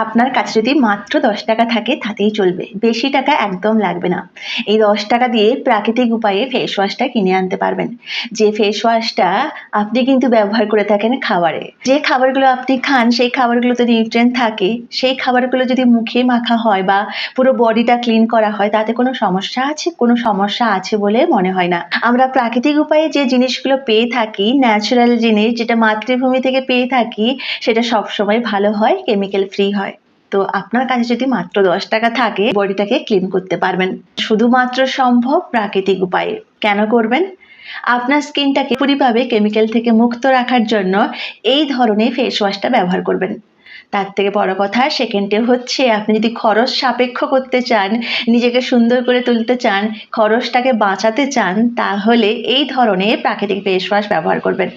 আপনার কাছে যদি মাত্র দশ টাকা থাকে, তাতেই চলবে। বেশি টাকা একদম লাগবে না। এই দশ টাকা দিয়ে প্রাকৃতিক উপায়ে ফেস ওয়াশটা কিনে আনতে পারবেন। যে ফেস ওয়াশটা আপনি কিন্তু ব্যবহার করে থাকেন খাবারে। যে খাবারগুলো আপনি খান, সেই খাবারগুলোতে নিউট্রেন্ট থাকে, সেই খাবারগুলো যদি মুখে মাখা হয় বা পুরো বডিটা ক্লিন করা হয়, তাতে কোনো সমস্যা আছে? কোনো সমস্যা আছে বলে মনে হয় না। আমরা প্রাকৃতিক উপায়ে যে জিনিসগুলো পেয়ে থাকি ন্যাচারাল জিনিস যেটা মাতৃভূমি থেকে পেয়ে থাকি, সেটা সবসময় ভালো হয় কেমিক্যাল ফ্রি হয়। তো আপনার কাছে যদি মাত্র দশ টাকা থাকে, বডিটাকে ক্লিন করতে পারবেন। শুধুমাত্র সম্ভব প্রাকৃতিক উপায়ে। কেন করবেন? আপনার স্কিনটাকে পুরিভাবে কেমিক্যাল থেকে মুক্ত রাখার জন্য এই ধরনের ফেস ওয়াশটা ব্যবহার করবেন। তার থেকে বড় কথা সেকেন্ডে হচ্ছে আপনি যদি খরচ সাপেক্ষ করতে চান, নিজেকে সুন্দর করে তুলতে চান, খরচটাকে বাঁচাতে চান, তাহলে এই ধরনের প্রাকৃতিক ফেস ওয়াশ ব্যবহার করবেন।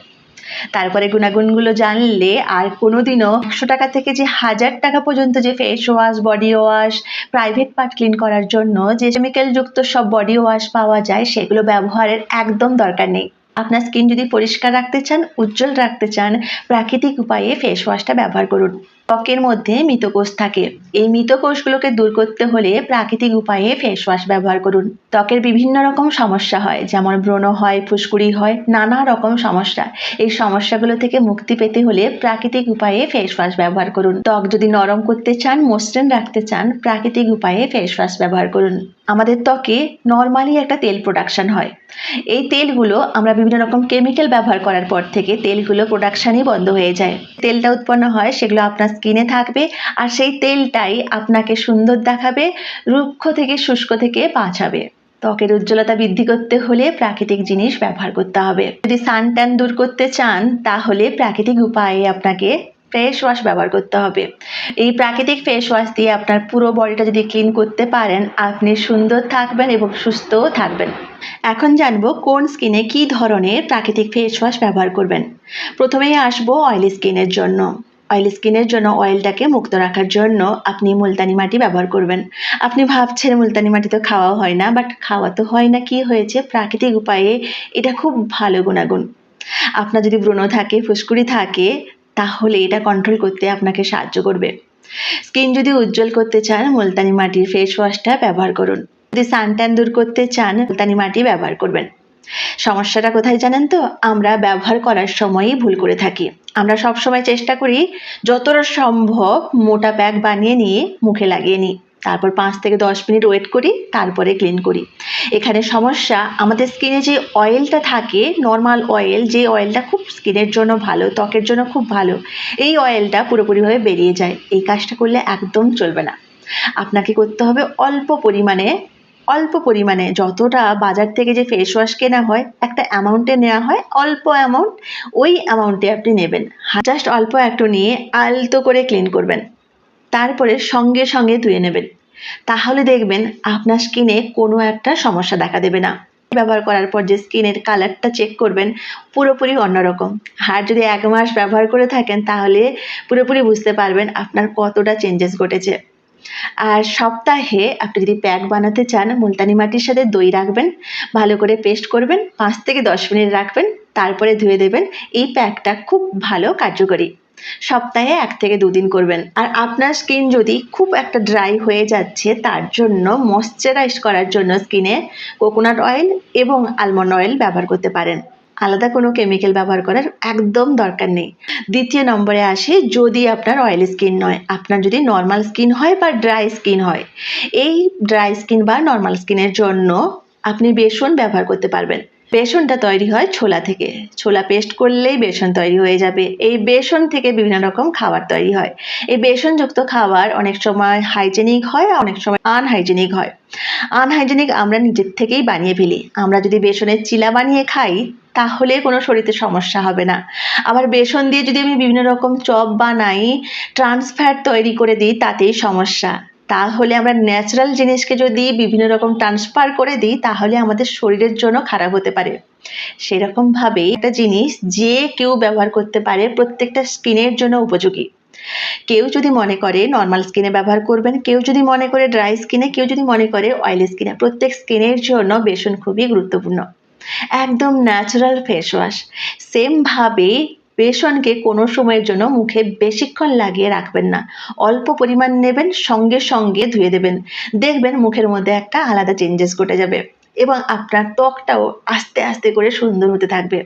তারপরে গুণাগুণগুলো জানলে আর কোনোদিনও একশো টাকা থেকে যে হাজার টাকা পর্যন্ত যে face wash body wash private part clean করার জন্য যে কেমিক্যাল যুক্ত সব বডি ওয়াশ পাওয়া যায়, সেগুলো ব্যবহারের একদম দরকার নেই। আপনার স্কিন যদি পরিষ্কার রাখতে চান, উজ্জ্বল রাখতে চান, প্রাকৃতিক উপায়ে ফেস ওয়াশটা ব্যবহার করুন। ত্বকের মধ্যে মৃতকোষ থাকে। এই মৃতকোষগুলোকে দূর করতে হলে প্রাকৃতিক উপায়ে ফেস ওয়াশ ব্যবহার করুন। ত্বকের বিভিন্ন রকম সমস্যা হয়, যেমন ব্রণ হয়, ফুসকুড়ি হয়, নানা রকম সমস্যা। এই সমস্যাগুলো থেকে মুক্তি পেতে হলে প্রাকৃতিক উপায়ে ফেস ওয়াশ ব্যবহার করুন। ত্বক যদি নরম করতে চান, মসৃণ রাখতে চান, প্রাকৃতিক উপায়ে ফেস ওয়াশ ব্যবহার করুন। আমাদের ত্বকে নর্মালি একটা তেল প্রোডাকশন হয়। এই তেলগুলো আমরা বিভিন্ন রকম কেমিক্যাল ব্যবহার করার পর থেকে তেলগুলো প্রোডাকশানই বন্ধ হয়ে যায়। তেলটা উৎপন্ন হয়, সেগুলো আপনার স্কিনে থাকবে, আর সেই তেলটাই আপনাকে সুন্দর দেখাবে, রুক্ষ থেকে শুষ্ক থেকে বাঁচাবে ত্বকের উজ্জ্বলতা বৃদ্ধি করতে হলে প্রাকৃতিক জিনিস ব্যবহার করতে হবে। যদি সান ট্যান দূর করতে চান, তাহলে প্রাকৃতিক উপায়ে আপনাকে ফেস ওয়াশ ব্যবহার করতে হবে। এই প্রাকৃতিক ফেস ওয়াশ দিয়ে আপনার পুরো বডিটা যদি ক্লিন করতে পারেন, আপনি সুন্দর থাকবেন এবং সুস্থও থাকবেন। এখন জানব কোন স্কিনে কী ধরনের প্রাকৃতিক ফেস ওয়াশ ব্যবহার করবেন। প্রথমেই আসব অয়েলি স্কিনের জন্য। অয়েলি স্কিনের জন্য অয়েলটাকে মুক্ত রাখার জন্য আপনি মুলতানি মাটি ব্যবহার করবেন। আপনি ভাবছেন মুলতানি মাটি তো খাওয়া হয় না বাট খাওয়া তো হয় না, কি হয়েছে? প্রাকৃতিক উপায়ে এটা খুব ভালো গুণাগুণ। আপনার যদি ব্রণ থাকে, ফুসকুড়ি থাকে, তাহলে এটা কন্ট্রোল করতে আপনাকে সাহায্য করবে। স্কিন যদি উজ্জ্বল করতে চান, মুলতানি মাটির ফেস ওয়াশটা ব্যবহার করুন। যদি সানট্যান দূর করতে চান, মুলতানি মাটি ব্যবহার করবেন। সমস্যাটা কোথায় জানেন তো? আমরা ব্যবহার করার সময়ই ভুল করে থাকি। আমরা সব সময় চেষ্টা করি যতটা সম্ভব মোটা প্যাক বানিয়ে নিয়ে মুখে লাগিয়ে নিই। তারপর পাঁচ থেকে দশ মিনিট ওয়েট করি, তারপরে ক্লিন করি। এখানে সমস্যা, আমাদের স্কিনে যে অয়েলটা থাকে নর্মাল অয়েল যে অয়েলটা খুব স্কিনের জন্য ভালো, ত্বকের জন্য খুব ভালো, এই অয়েলটা পুরোপুরিভাবে বেরিয়ে যায়। এই কাজটা করলে একদম চলবে না। আপনাকে করতে হবে অল্প পরিমাণে অল্প পরিমাণে যতটা বাজার থেকে যে ফেস ওয়াশ কেনা হয়, একটা অ্যামাউন্টে নেওয়া হয়, অল্প অ্যামাউন্ট ওই অ্যামাউন্টে আপনি নেবেন। জাস্ট অল্প একটু নিয়ে আলতো করে ক্লিন করবেন। তারপরে সঙ্গে সঙ্গে ধুয়ে নেবেন। তাহলে দেখবেন আপনার স্কিনে কোনো একটা সমস্যা দেখা দেবে না। ব্যবহার করার পর যে স্কিনের কালারটা চেক করবেন, পুরোপুরি অন্যরকম। আর যদি এক মাস ব্যবহার করে থাকেন, তাহলে পুরোপুরি বুঝতে পারবেন আপনার কতটা চেঞ্জেস ঘটেছে। আর সপ্তাহে আপনি যদি প্যাক বানাতে চান, মুলতানি মাটির সাথে দই রাখবেন, ভালো করে পেস্ট করবেন, পাঁচ থেকে দশ মিনিট রাখবেন, তারপরে ধুয়ে দেবেন। এই প্যাকটা খুব ভালো কার্যকরী। সপ্তাহে এক থেকে দুদিন করবেন। আর আপনার স্কিন যদি খুব একটা ড্রাই হয়ে যাচ্ছে, তার জন্য ময়শ্চারাইজ করার জন্য স্কিনে কোকোনাট অয়েল এবং আলমন্ড অয়েল ব্যবহার করতে পারেন। আলাদা কোনো কেমিক্যাল ব্যবহার করার একদম দরকার নেই। দ্বিতীয় নম্বরে আসে, যদি আপনার অয়েলি স্কিন নয়, আপনার যদি নর্মাল স্কিন হয় বা ড্রাই স্কিন হয়, এই ড্রাই স্কিন বা নর্মাল স্কিনের জন্য আপনি বেসন ব্যবহার করতে পারবেন। বেসনটা তৈরি হয় ছোলা থেকে। ছোলা পেস্ট করলেই বেসন তৈরি হয়ে যাবে। এই বেসন থেকে বিভিন্ন রকম খাবার তৈরি হয়। এই বেসনযুক্ত খাবার অনেক সময় হাইজেনিক হয় অনেক সময় আনহাইজেনিক হয়। আনহাইজেনিক আমরা নিজের থেকেই বানিয়ে ফেলি। আমরা যদি বেসনের চিলা বানিয়ে খাই তাহলে কোনো শরীরে সমস্যা হবে না। আবার বেসন দিয়ে যদি আমি বিভিন্ন রকম চপ বানাই ট্রান্সফ্যাট তৈরি করে দিই, তাতেই সমস্যা। তাহলে আমরা ন্যাচারাল জিনিসকে যদি বিভিন্ন রকম ট্রান্সফার করে দিই, তাহলে আমাদের শরীরের জন্য খারাপ হতে পারে। সেরকমভাবে একটা জিনিস যে কেউ ব্যবহার করতে পারে, প্রত্যেকটা স্কিনের জন্য উপযোগী। কেউ যদি মনে করে নর্মাল স্কিনে ব্যবহার করবেন, কেউ যদি মনে করে ড্রাই স্কিনে কেউ যদি মনে করে অয়েলি স্কিনে প্রত্যেক স্কিনের জন্য বেসন খুবই গুরুত্বপূর্ণ। একদম ন্যাচারাল ফেস ওয়াশ সেমভাবে বেসনকে কোনো সময়ের জন্য মুখে বেশিক্ষণ লাগিয়ে রাখবেন না। অল্প পরিমাণ নেবেন, সঙ্গে সঙ্গে ধুয়ে দেবেন। দেখবেন মুখের মধ্যে একটা আলাদা চেঞ্জেস ঘটে যাবে এবং আপনার ত্বকটাও আস্তে আস্তে করে সুন্দর হতে থাকবে।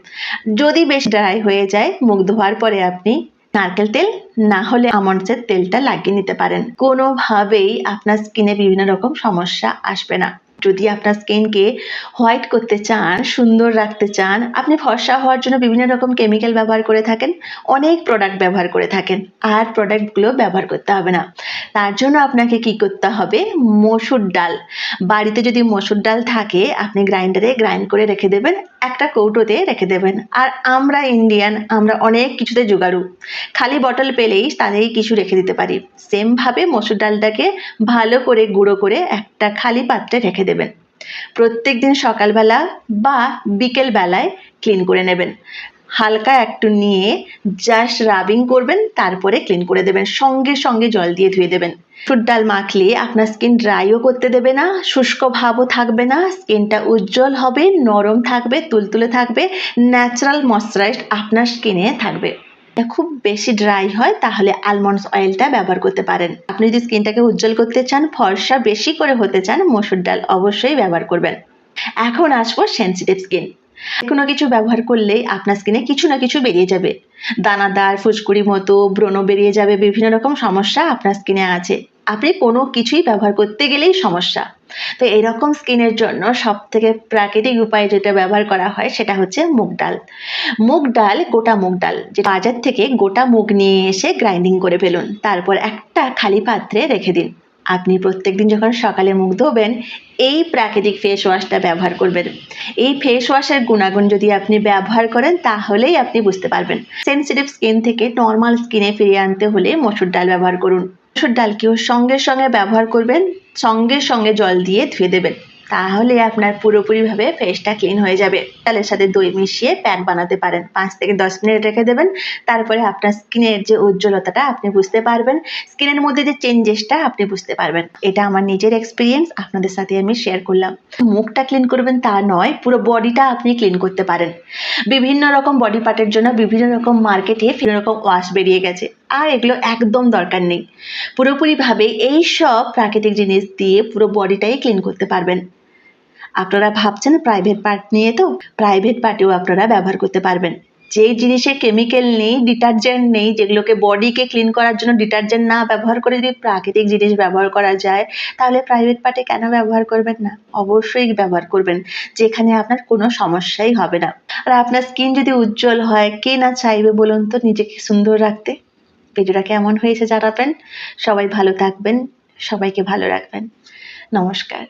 যদি বেশ ড্রাই হয়ে যায়, মুখ ধোয়ার পরে আপনি নারকেল তেল, না হলে আমন্ডসের তেলটা লাগিয়ে নিতে পারেন। কোনোভাবেই আপনার স্কিনে বিভিন্ন রকম সমস্যা আসবে না। যদি আপনার স্কিনকে হোয়াইট করতে চান, সুন্দর রাখতে চান, আপনি ফর্সা হওয়ার জন্য বিভিন্ন রকম কেমিক্যাল ব্যবহার করে থাকেন, অনেক প্রোডাক্ট ব্যবহার করে থাকেন, আর প্রোডাক্টগুলো ব্যবহার করতে হবে না। তার জন্য আপনাকে কি করতে হবে? মসুর ডাল। বাড়িতে যদি মসুর ডাল থাকে, আপনি গ্রাইন্ডারে গ্রাইন্ড করে রেখে দেবেন, একটা কৌটোতে রেখে দেবেন। আর আমরা ইন্ডিয়ান আমরা অনেক কিছুতে জোগাড়ু খালি বটল পেলেই তাদেরই কিছু রেখে দিতে পারি। সেমভাবে মসুর ডালটাকে ভালো করে গুঁড়ো করে একটা খালি পাত্রে রেখে দেবেন। প্রত্যেক দিন সকালবেলা বা বিকেল বেলায় ক্লিন করে নেবেন। হালকা একটু নিয়ে জাস্ট রাবিং করবেন, তারপরে ক্লিন করে দেবেন। সঙ্গে সঙ্গে জল দিয়ে ধুয়ে দেবেন। মসুর ডাল মাখলে আপনার স্কিন ড্রাইও করতে দেবে না, শুষ্ক ভাবও থাকবে না স্কিনটা উজ্জ্বল হবে, নরম থাকবে, তুলতুলে থাকবে ন্যাচারাল ময়শ্চারাইজড আপনার স্কিনে থাকবে। খুব বেশি ড্রাই হয়, তাহলে আলমন্ডস অয়েলটা ব্যবহার করতে পারেন। আপনি যদি স্কিনটাকে উজ্জ্বল করতে চান, ফর্সা বেশি করে হতে চান, মসুর ডাল অবশ্যই ব্যবহার করবেন। এখন আসব সেন্সিটিভ স্কিন কোনো কিছু ব্যবহার করলেই আপনার স্কিনে কিছু না কিছু বেরিয়ে যাবে। দানাদার ফুসকুড়ি মতো ব্রণ বেরিয়ে যাবে, বিভিন্ন রকম সমস্যা আপনার স্কিনে আছে। আপনি কোনো কিছুই ব্যবহার করতে গেলেই সমস্যা। তো এরকম স্কিনের জন্য সব থেকে প্রাকৃতিক উপায় যেটা ব্যবহার করা হয় সেটা হচ্ছে মুগ ডাল। মুগ ডাল, গোটা মুগ ডাল যে বাজার থেকে গোটা মুগ নিয়ে এসে গ্রাইন্ডিং করে ফেলুন। তারপর একটা খালি পাত্রে রেখে দিন। আপনি প্রত্যেকদিন যখন সকালে মুখ ধোবেন, এই প্রাকৃতিক ফেস ওয়াশটা ব্যবহার করবেন। এই ফেস ওয়াশের গুণাগুণ যদি আপনি ব্যবহার করেন, তাহলেই আপনি বুঝতে পারবেন। সেন্সিটিভ স্কিন থেকে নর্মাল স্কিনে ফিরিয়ে আনতে হলে মসুর ডাল ব্যবহার করুন। মসুর ডালকেও সঙ্গে সঙ্গে ব্যবহার করবেন, সঙ্গে সঙ্গে জল দিয়ে ধুয়ে দেবেন। তাহলে আপনার পুরোপুরিভাবে ফেসটা ক্লিন হয়ে যাবে। ডালের সাথে দই মিশিয়ে প্যাক বানাতে পারেন। পাঁচ থেকে দশ মিনিট রেখে দেবেন। তারপরে আপনার স্কিনের যে উজ্জ্বলতাটা, আপনি বুঝতে পারবেন। স্কিনের মধ্যে যে চেঞ্জেসটা আপনি বুঝতে পারবেন। এটা আমার নিজের এক্সপিরিয়েন্স আপনাদের সাথে আমি শেয়ার করলাম। মুখটা ক্লিন করবেন তা নয়, পুরো বডিটা আপনি ক্লিন করতে পারেন। বিভিন্ন রকম বডি পার্টের জন্য বিভিন্ন রকম মার্কেটে বিভিন্ন রকম ওয়াশ বেরিয়ে গেছে। আর এগুলো একদম দরকার নেই। পুরোপুরিভাবে এই সব প্রাকৃতিক জিনিস দিয়ে পুরো বডিটাই ক্লিন করতে পারবেন। আপনারা ভাবছেন প্রাইভেট পার্ট নিয়ে তো প্রাইভেট পার্টেও আপনারা ব্যবহার করতে পারবেন। যেই জিনিসে কেমিক্যাল নেই ডিটারজেন্ট নেই, যেগুলোকে বডিকে ক্লিন করার জন্য ডিটারজেন্ট না ব্যবহার করে যদি প্রাকৃতিক জিনিস ব্যবহার করা যায়, তাহলে প্রাইভেট পার্টে কেন ব্যবহার করবেন না? অবশ্যই ব্যবহার করবেন। যেখানে আপনার কোনো সমস্যাই হবে না। আর আপনার স্কিন যদি উজ্জ্বল হয়, কে না চাইবে বলুন তো, নিজেকে সুন্দর রাখতে? ভিডিওটা কেমন হয়েছে জানাবেন। সবাই ভালো থাকবেন সবাইকে ভালো রাখবেন। নমস্কার।